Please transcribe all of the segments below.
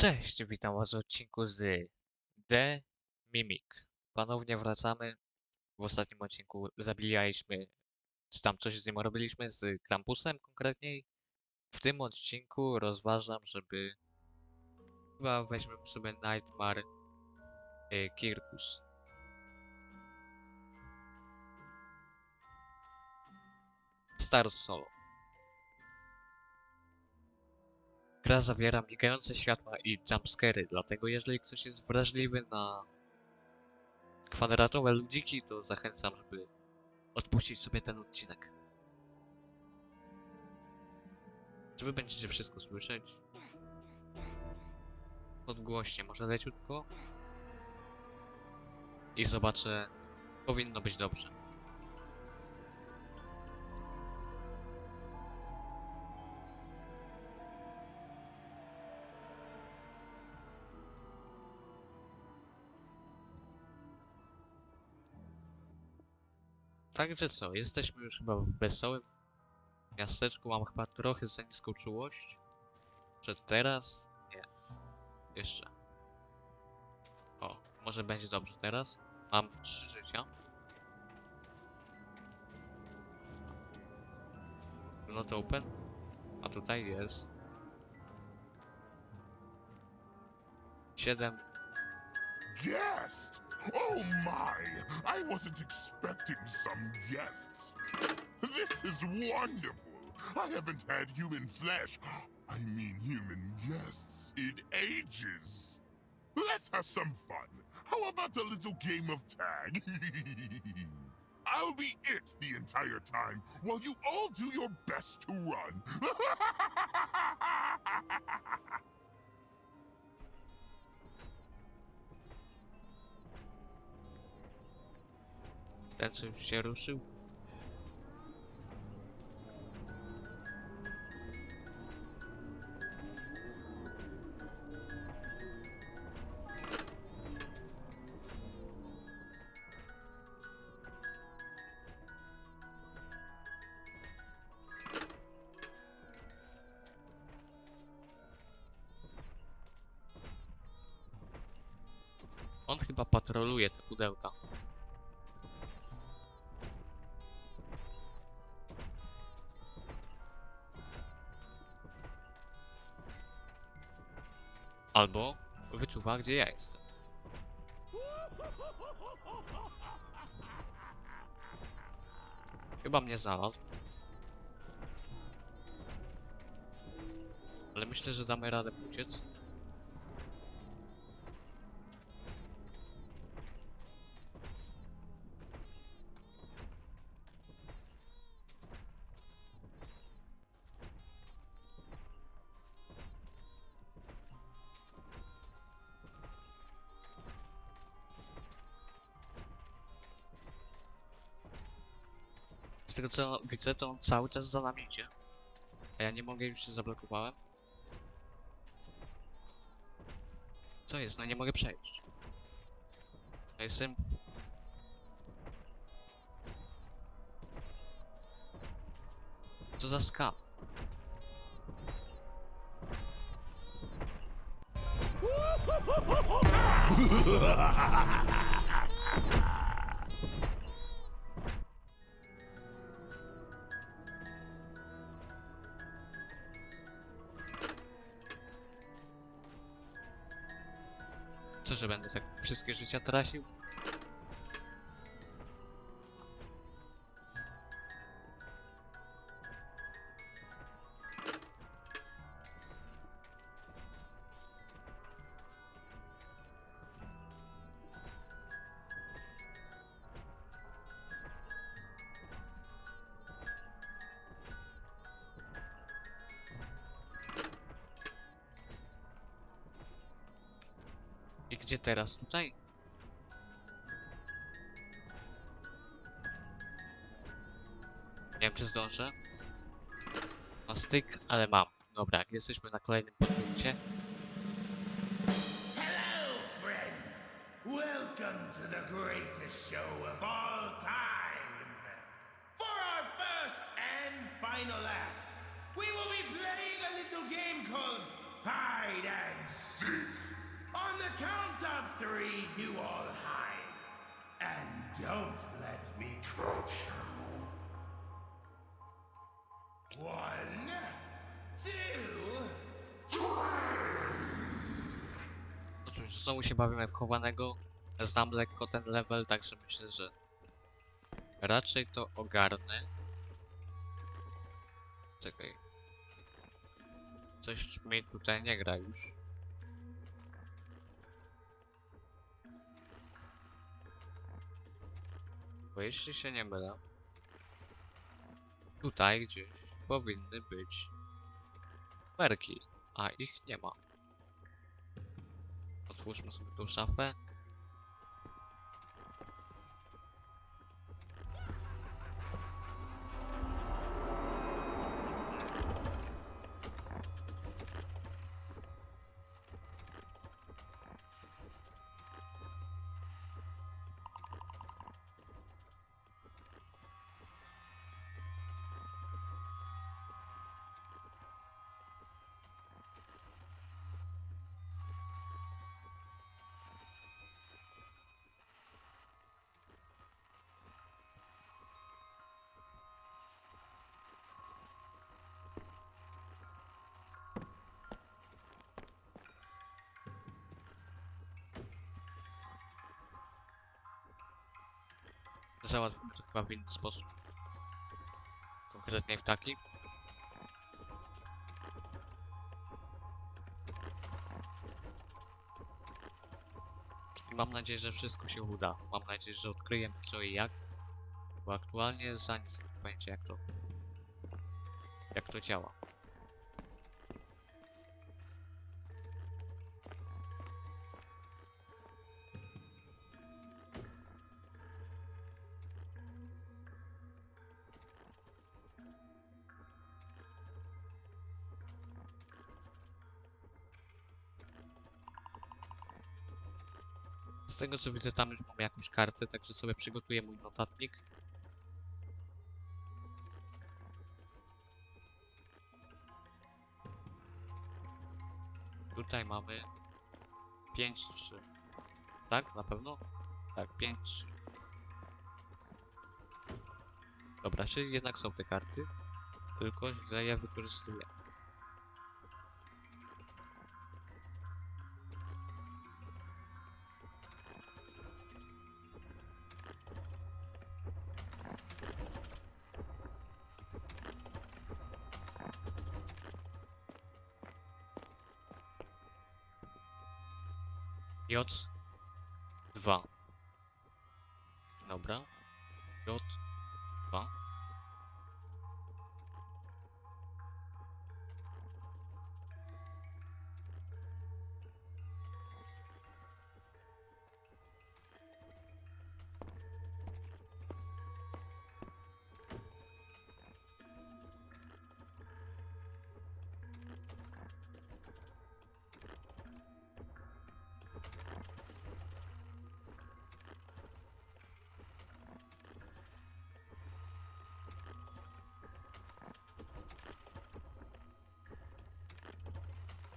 Cześć, witam was w odcinku z The Mimic. Ponownie wracamy. W ostatnim odcinku zabijaliśmy, czy tam coś z nim robiliśmy, z Krampusem konkretniej. W tym odcinku rozważam, żeby chyba weźmiemy sobie Nightmare y, Kirkus. Star Solo. Gra zawiera migające światła i jumpscary, dlatego jeżeli ktoś jest wrażliwy na kwadratowe ludziki, to zachęcam, żeby odpuścić sobie ten odcinek. Czy wy będziecie wszystko słyszeć? Odgłośnie, może leciutko? I zobaczę, powinno być dobrze. Także co, jesteśmy już chyba w wesołym miasteczku. Mam chyba trochę za niską czułość. Przed teraz? Nie. Jeszcze. O, może będzie dobrze teraz. Mam trzy życia. Not open. A tutaj jest. Siedem. Guest! Oh my! I wasn't expecting some guests. This is wonderful. I haven't had human flesh, I mean human guests, in ages. Let's have some fun. How about a little game of tag? I'll be it the entire time while you all do your best to run. Ten co już się ruszył. On chyba patroluje te pudełka. Albo wyczuwa, gdzie ja jestem. Chyba mnie znalazł. Ale myślę, że damy radę uciec. Z tego co widzę, to on cały czas za nami idzie. A ja nie mogę, już się zablokowałem. Co jest? No nie mogę przejść. Ja jestem... Co za skam? Co, że będę tak wszystkie życia tracił? Gdzie teraz? Tutaj? Nie wiem, czy zdążę. Ma styk, ale mam. Dobra, jesteśmy na kolejnym punkcie. Welcome to the greatest show of all time! For our first and final act, we will be playing a little game called hide and seek. On the count of three, you all hide. And don't let me catch you. One, two, No cóż, znowu się bawimy w chowanego. Znam lekko ten level, także myślę, że raczej to ogarnę. Czekaj. Coś mi tutaj nie gra już. Bo jeśli się nie mylę, tutaj gdzieś powinny być perki, a ich nie ma. Otwórzmy sobie tą szafę. Załatwimy to chyba w inny sposób. Konkretnie w taki. I mam nadzieję, że wszystko się uda. Mam nadzieję, że odkryjemy co i jak. Bo aktualnie za nic nie mam pojęcia jak to... Jak to działa. Tego co widzę, tam już mamy jakąś kartę, także sobie przygotuję mój notatnik. Tutaj mamy 5-3. Tak, na pewno? Tak, 5-3. Dobra, czyli jednak są te karty, tylko źle je wykorzystuję. J2. Dobra. J.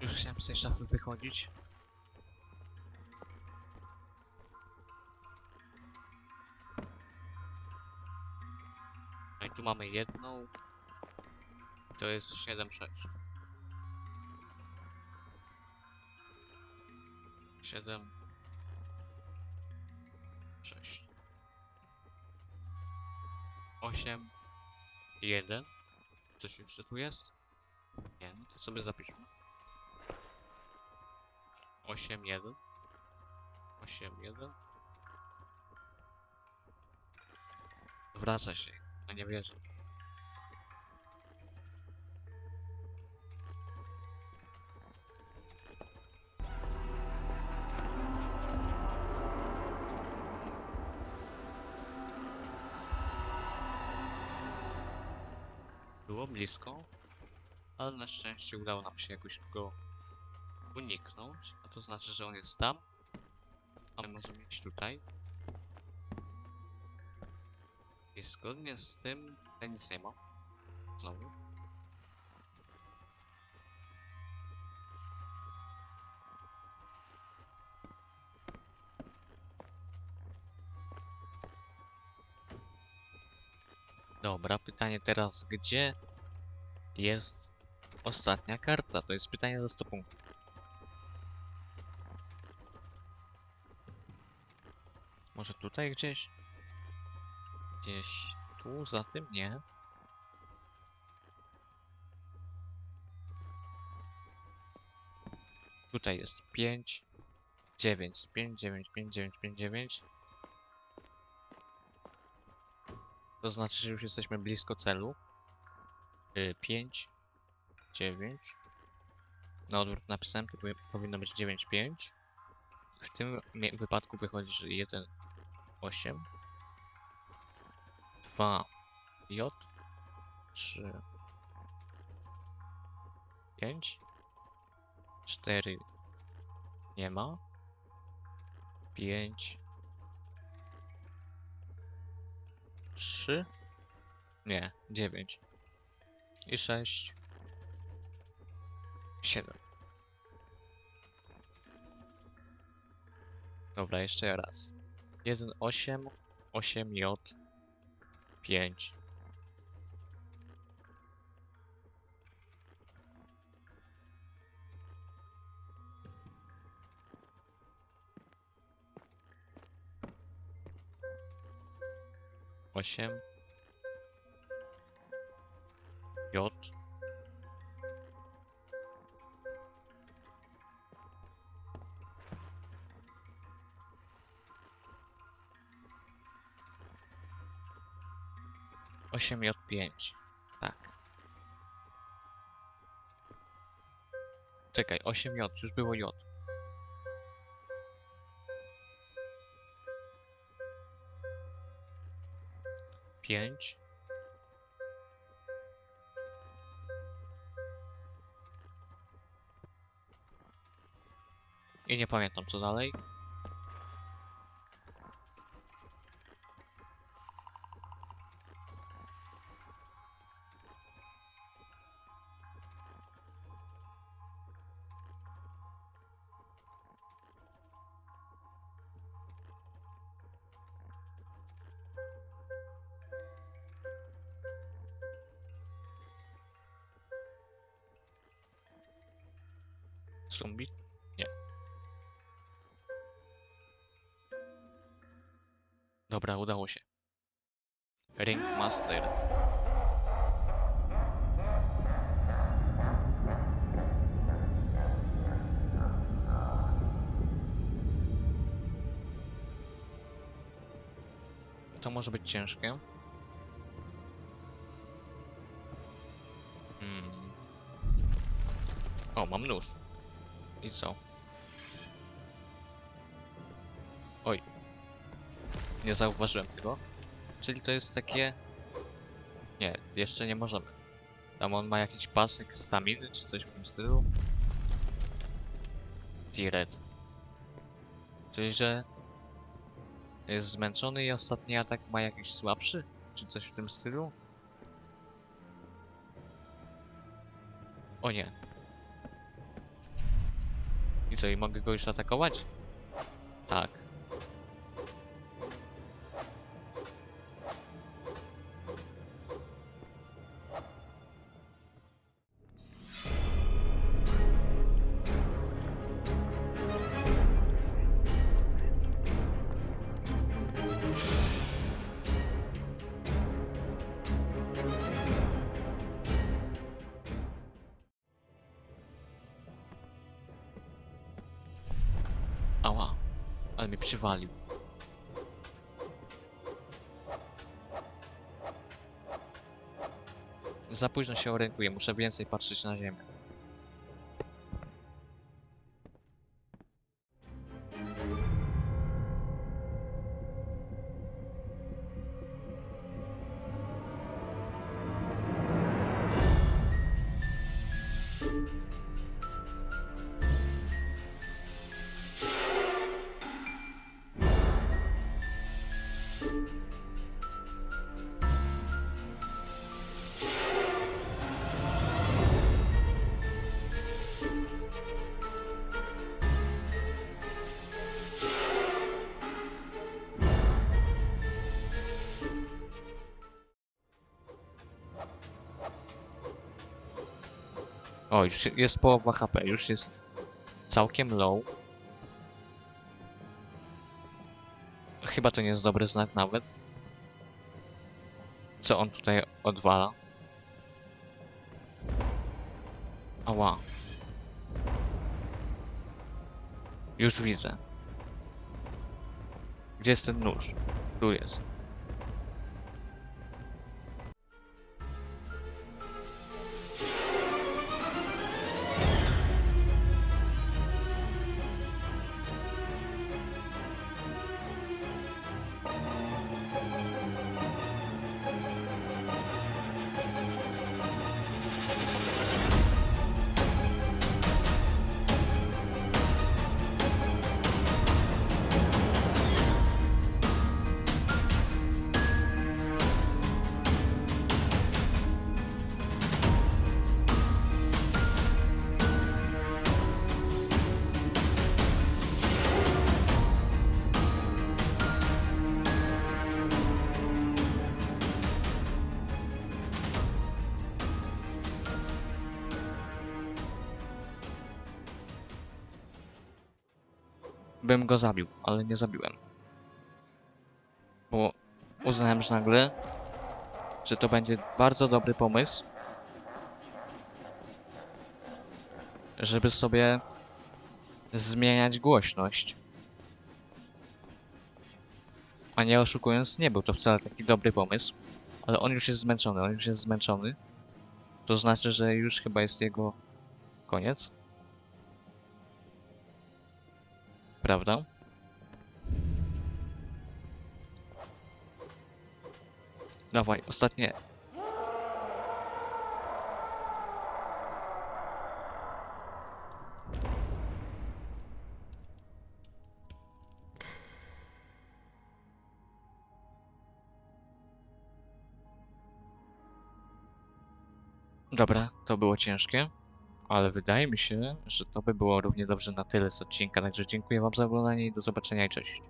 Już chciałem z tej szafy wychodzić. No i tu mamy jedną. To jest 7-6. 7 6 8 1 Coś jeszcze tu jest? Nie, no to sobie zapiszmy. 8, 1. 8, 1. Wraca się. No nie wierzę. Było blisko, ale na szczęście udało nam się jakoś go uniknąć, a to znaczy, że on jest tam. A my możemy iść tutaj. I zgodnie z tym, ja nic nie ma. Znowu. Dobra, pytanie teraz, gdzie jest ostatnia karta? To jest pytanie za 100 punktów. Może tutaj gdzieś? Gdzieś tu, za tym? Nie. Tutaj jest 5, 9, 5, 9, 5, 9, 5, 9. To znaczy, że już jesteśmy blisko celu. Y, 5, 9. Na odwrót napisałem, to powi- powinno być 9, 5. W tym wypadku wychodzi, że 1, 8. 2, J. 3, 5. 4 nie ma. 5 3 nie, 9 i 6 7 Dobra, jeszcze raz 1 8 8 J 5 8 J Osiem. J pięć. Tak. Czekaj, 8 J, już było J. Pięć. I nie pamiętam co dalej. Zombie? Nie. Dobra, udało się. Ringmaster. To może być ciężkie. Hmm. O, mam nóż. I co? Oj. Nie zauważyłem tego. Czyli to jest takie... Nie, jeszcze nie możemy. Tam on ma jakiś pasek staminy, czy coś w tym stylu. T-Red. Czyli, że... Jest zmęczony i ostatni atak ma jakiś słabszy? Czy coś w tym stylu? O nie. I co, i mogę go już atakować? Tak. Ała. Ale mnie przywalił. Za późno się orientuję, muszę więcej patrzeć na ziemię. O, już jest połowa HP, już jest całkiem low. Chyba to nie jest dobry znak nawet. Co on tutaj odwala? Ała. Już widzę. Gdzie jest ten nóż? Tu jest. Bym go zabił, ale nie zabiłem. Bo uznałem że nagle, że to będzie bardzo dobry pomysł, żeby sobie zmieniać głośność. A nie oszukując, nie był to wcale taki dobry pomysł, ale on już jest zmęczony, on już jest zmęczony. To znaczy, że już chyba jest jego koniec. Prawda? Dawaj, ostatnie. Dobra, to było ciężkie, ale wydaje mi się, że to by było równie dobrze na tyle z odcinka, także dziękuję wam za oglądanie i do zobaczenia i cześć.